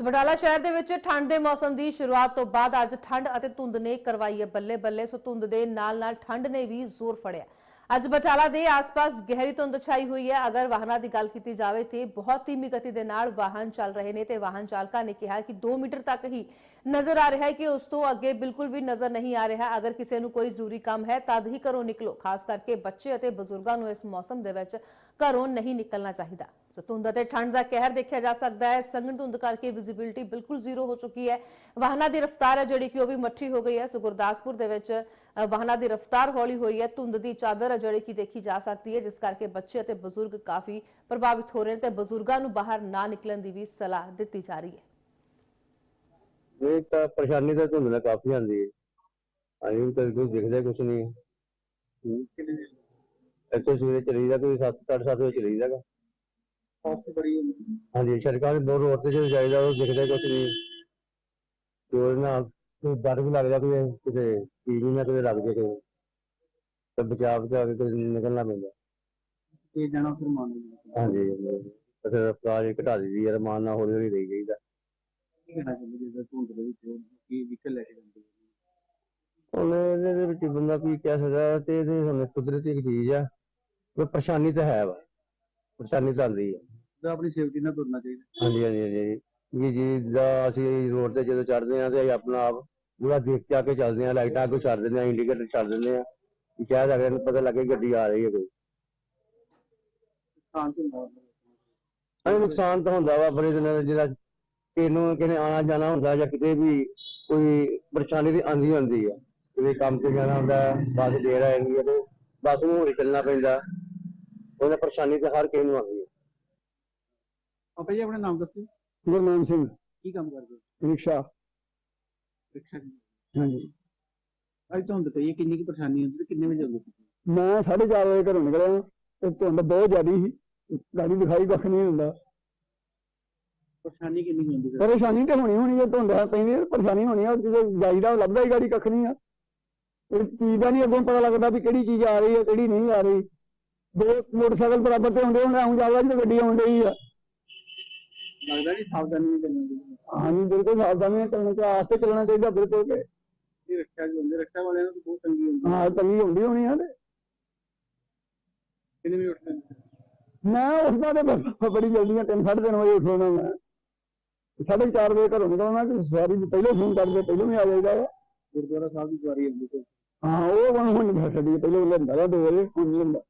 ਸੋ ਬਟਾਲਾ ਸ਼ਹਿਰ ਦੇ ਵਿੱਚ ਠੰਡ ਦੇ ਮੌਸਮ ਦੀ ਸ਼ੁਰੂਆਤ ਤੋਂ ਬਾਅਦ ਅੱਜ ਠੰਡ ਅਤੇ ਧੁੰਦ ਨੇ ਕਰਵਾਈ ਹੈ ਬੱਲੇ ਬੱਲੇ, ਸੋ ਧੁੰਦ ਦੇ ਨਾਲ ਨਾਲ ਠੰਡ ਨੇ ਵੀ ਜ਼ੋਰ ਫੜਿਆ। ਅੱਜ ਬਟਾਲਾ ਦੇ ਆਸ-ਪਾਸ ਗਹਿਰੀ ਧੁੰਦ ਛਾਈ ਹੋਈ ਹੈ। ਅਗਰ ਵਾਹਨਾਂ ਦੀ ਗੱਲ ਕੀਤੀ ਜਾਵੇ ਤੇ ਬਹੁਤ ਧੀਮੀ ਗਤੀ ਦੇ ਨਾਲ ਵਾਹਨ ਚੱਲ ਰਹੇ ਨੇ ਤੇ ਵਾਹਨ ਚਾਲਕਾਂ ਨੇ ਕਿਹਾ ਕਿ 2 ਮੀਟਰ ਤੱਕ ਹੀ ਨਜ਼ਰ ਆ ਰਿਹਾ ਹੈ ਕਿ ਉਸ ਤੋਂ ਅੱਗੇ ਬਿਲਕੁਲ ਵੀ ਨਜ਼ਰ ਨਹੀਂ ਆ ਰਿਹਾ। ਅਗਰ ਕਿਸੇ ਨੂੰ ਕੋਈ ਜ਼ਰੂਰੀ ਕੰਮ ਹੈ, ਤਦ ਹੀ ਘਰੋਂ ਨਿਕਲੋ। ਖਾਸ ਕਰਕੇ ਬੱਚੇ ਅਤੇ ਬਜ਼ੁਰਗਾਂ ਨੂੰ ਇਸ ਮੌਸਮ ਦੇ ਵਿੱਚ ਘਰੋਂ ਨਹੀਂ ਨਿਕਲਣਾ ਚਾਹੀਦਾ। ਸੋ ਧੁੰਦ ਅਤੇ ਠੰਡ ਦਾ ਕਹਿਰ ਦੇਖਿਆ ਜਾ ਸਕਦਾ ਹੈ। ਸੰਘਣ ਧੁੰਦ ਕਰਕੇ ਵਿਜ਼ਿਬਿਲਟੀ ਬਿਲਕੁਲ ਜ਼ੀਰੋ ਹੋ ਚੁੱਕੀ ਹੈ। ਵਾਹਨਾਂ ਦੀ ਰਫ਼ਤਾਰ ਹੈ ਜਿਹੜੀ ਕਿ ਉਹ ਵੀ ਮੱਠੀ ਹੋ ਗਈ ਹੈ। ਸੋ ਗੁਰਦਾਸਪੁਰ ਦੇ ਵਿੱਚ ਵਾਹਨਾਂ ਦੀ ਰਫ਼ਤਾਰ ਹੌਲੀ ਹੋਈ ਹੈ। ਧੁੰਦ ਦੀ ਚਾਦਰ ਹੈ ਜਿਹੜੀ ਕਿ ਦੇਖੀ ਜਾ ਸਕਦੀ ਹੈ ਜਿਸ ਕਰਕੇ ਬੱਚੇ ਅਤੇ ਬਜ਼ੁਰਗ ਕਾਫੀ ਪ੍ਰਭਾਵਿਤ ਹੋ ਰਹੇ ਨੇ ਤੇ ਬਜ਼ੁਰਗਾਂ ਨੂੰ ਬਾਹਰ ਨਾ ਨਿਕਲਣ ਦੀ ਵੀ ਸਲਾਹ ਦਿੱਤੀ ਜਾ ਰਹੀ ਹੈ। ਇਹ ਤਾਂ ਪਰੇਸ਼ਾਨੀ ਤਾਂ ਧੁੰਦ ਨਾਲ ਕਾਫੀ ਆਉਂਦੀ ਹੈ। ਅਸੀਂ ਕਦੇ ਕੁਝ ਦਿਖਦਾ ਕੁਝ ਨਹੀਂ ਇੱਥੇ ਸਵੇਰੇ ਚਲੀ ਜਾ ਕੋਈ 7 7:30 ਵਜੇ ਚਲੀ ਜਾਗਾ ਕਾਫੀ ਬੜੀ ਹੁੰਦੀ ਹਾਂਜੀ ਸੜਕਾਂ ਦੇ ਬਹੁਤ ਰੋਡ ਤੇ ਜਦੋਂ ਜਾਈਦਾ ਉਹ ਦਿਖਦਾ ਕੁਝ ਨਹੀਂ ਤੇ ਉਹਦੇ ਨਾਲ ਕੋਈ ਡਰ ਵੀ ਲੱਗਦਾ ਕੋਈ ਕਿਤੇ ਚੀਜ਼ ਵੀ ਨਾ ਕਿਤੇ ਲੱਗ ਜੇ ਕੋਈ ਤੇ ਬਚਾਅ ਬਚਾ ਕੇ ਕੋਈ ਨਿਕਲਣਾ ਪੈਂਦਾ। ਤੇ ਜਾਣਾ ਫਿਰ ਮੰਨ ਲਿਆ ਹਾਂਜੀ ਫਿਰ ਰਫਤਾਰ ਇਹ ਘਟਾ ਦਿੱਤੀ ਯਾਰ ਮਾਨ ਨਾਲ ਹੌਲੀ ਹੌਲੀ ਰਹੀ ਜਾਈਦਾ। ਕੀ ਕਹਿਣਾ ਚਾਹੁੰਦੇ ਜੇ ਧੁੰਦ ਦੇ ਵਿੱਚ ਕੀ ਵਹੀਕਲ ਲੈ ਕੇ ਜਾਂਦੇ ਹੋ ਹੁਣ ਇਹਦੇ ਵਿੱਚ ਬੰਦਾ ਕੀ ਕਹਿ ਸਕਦਾ ਤੇ ਇਹਦੇ ਹੁਣ ਕੁਦਰਤੀ ਇੱਕ ਚੀਜ਼ ਆ ਪਰੇਸ਼ਾਨੀ ਤਾਂ ਹੈ ਵਾ। ਪਰੇਸ਼ਾਨੀ ਤਾਂ ਆਉਂਦੀ ਹੈ। ਤਾਂ ਆਪਣੀ ਸੇਫਟੀ ਨਾਲ ਤੁਰਨਾ ਚਾਹੀਦਾ। ਹਾਂਜੀ ਹਾਂਜੀ ਹਾਂਜੀ ਵੀ ਜੀ ਦਾ ਅਸੀਂ ਰੋਡ ਤੇ ਜਦੋਂ ਚੜਦੇ ਆ ਤੇ ਅਸੀਂ ਆਪਣਾ ਆਪ ਪੂਰਾ ਦੇਖ ਕੇ ਆ ਕੇ ਚੱਲਦੇ ਆ ਲਾਈਟਾਂ ਅੱਗੋਂ ਛੱਡ ਦਿੰਦੇ ਆ ਇੰਡੀਕੇਟਰ ਛੱਡ ਦਿੰਦੇ ਆ ਕਿ ਸ਼ਾਇਦ ਅਗਲੇ ਨੂੰ ਪਤਾ ਲੱਗੇ ਗੱਡੀ ਆ ਰਹੀ ਹੈ ਕੋਈ। ਹੁੰਦਾ। ਅਰੇ ਨੁਕਸਾਨ ਤਾਂ ਹੁੰਦਾ ਵਾ ਬੜੇ ਦਿਨਾਂ ਦਾ ਜਿਹੜਾ ਕਿਨੂੰ ਕਿਨੇ ਆਣਾ ਜਾਣਾ ਹੁੰਦਾ ਜਾਂ ਕਿਤੇ ਵੀ ਕੋਈ ਪਰੇਸ਼ਾਨੀ ਦੀ ਆਂਦੀ ਹੁੰਦੀ ਆ। ਕਿਤੇ ਕੰਮ ਤੇ ਜਾਣਾ ਹੁੰਦਾ ਬੱਸ ਦੇਰ ਆ ਜਾਂਦੀ ਹੈ ਤੇ ਬੱਸ ਨੂੰ ਹੋਰੀ ਚੱਲਣਾ ਪੈਂਦਾ। ਉਹਦਾ ਪਰੇਸ਼ਾਨੀ ਤਾਂ ਹਰ ਕਿਸੇ ਨੂੰ ਆਉਂਦੀ ਹੈ। ਆਪਾ ਜੀ ਆਪਣਾ ਨਾਮ ਦੱਸੋ ਗੁਰਨਾਮ ਸਿੰਘ। ਕੀ ਕੰਮ ਕਰਦੇ ਹੋ? ਰਿਕਸ਼ਾ। ਰਿਕਸ਼ਾ ਹਾਂਜੀ। ਅੱਜ ਪਈ ਹੈ ਕਿੰਨੀ ਕੀ ਪਰੇਸ਼ਾਨੀ ਹੁੰਦੀ ਤੇ ਕਿੰਨੇ ਵਜੇ ਆਉਂਦੇ ਤੁਸੀਂ? ਮੈਂ 4:30 ਵਜੇ ਘਰੋਂ ਨਿਕਲਿਆ। ਤੇ ਧੁੰਦ ਬਹੁਤ ਜ਼ਿਆਦੀ ਸੀ। ਗਾੜੀ ਦਿਖਾਈ ਕੱਖ ਨਹੀਂ ਹੁੰਦਾ। ਪਰੇਸ਼ਾਨੀ ਕਿੰਨੀ ਕੁ ਹੁੰਦੀ ਫਿਰ? ਪਰੇਸ਼ਾਨੀ ਤੇ ਹੋਣੀ ਹੋਣੀ ਹੈ ਧੁੰਦ ਹੈ ਪੈਂਦੀ ਹੈ, ਪਰੇਸ਼ਾਨੀ ਹੋਣੀ ਆ ਜਦੋਂ ਜਾਈਦਾ ਲੱਭਦਾ ਹੀ ਗਾੜੀ ਕੱਖ ਨਹੀਂ ਆ। ਇਹ ਚੀਜ਼ ਦਾ ਨਹੀਂ ਅੱਗੋਂ ਪਤਾ ਲੱਗਦਾ ਵੀ ਕਿਹੜੀ ਚੀਜ਼ ਆ ਰਹੀ ਹੈ ਕਿਹੜੀ ਨਹੀਂ ਆ ਰਹੀ। ਦੋ ਮੋਟਰਸਾਈਕਲ ਬਰਾਬਰ ਤੇ ਹੁੰਦੇ ਹੁਣ ਆਉਂ ਜਾਵਾ ਜੀ ਗੱਡੀ ਆਉਣ ਡਈ ਆ। ਲੱਗਦਾ ਨਹੀਂ ਸਾਵਧਾਨੀ ਨਹੀਂ ਕਰਨੀ ਹਾਂਜੀ ਬਿਲਕੁਲ ਸਾਵਧਾਨੀ ਨਾਲ ਚੱਲਣਾ ਚਾਹੀਦਾ ਆਸਤੇ ਚੱਲਣਾ ਚਾਹੀਦਾ ਬਿਲਕੁਲ ਕਿ। ਇਹ ਰਿਕਸ਼ਾ ਜੀ ਹੁੰਦੇ ਰਿਕਸ਼ਾ ਵਾਲਿਆਂ ਨੂੰ ਤਾਂ ਬਹੁਤ ਤੰਗੀ ਹੁੰਦੀ ਹਾਂ। ਤੰਗੀ ਹੁੰਦੀ ਹੋਣੀ ਆ ਤੇ। ਕਿੰਨੇ ਵਜੇ ਉੱਠਦੇ ਨੇ? ਮੈਂ ਉੱਠਦਾ ਤੇ ਬ- ਬੜੀ ਜਲਦੀ ਆ 3:30 ਵਜੇ ਉੱਠਣਾ ਮੈਂ। 4:30 ਵਜੇ ਘਰੋਂ ਨਿਕਲਣਾ ਕਿ ਸਵਾਰੀ ਨੂੰ ਪਹਿਲਾਂ ਫੋਨ ਕਰਦੇ ਪਹਿਲਾਂ ਵੀ ਆ ਜਾਈਦਾ ਵਾ। ਗੁਰਦੁਆਰਾ ਸਾਹਿਬ ਦੀ ਸਵਾਰੀ ਹੁੰਦੀ ਤੇ ਹਾਂ ਉਹ ਹੁਣ ਹੁਣ ਛੱਡੀ ਪਹਿਲਾਂ ਲੈਂਦਾ ਵਾ 2 ਵਜੇ ਹੁਣ ਲੈਂਦਾ।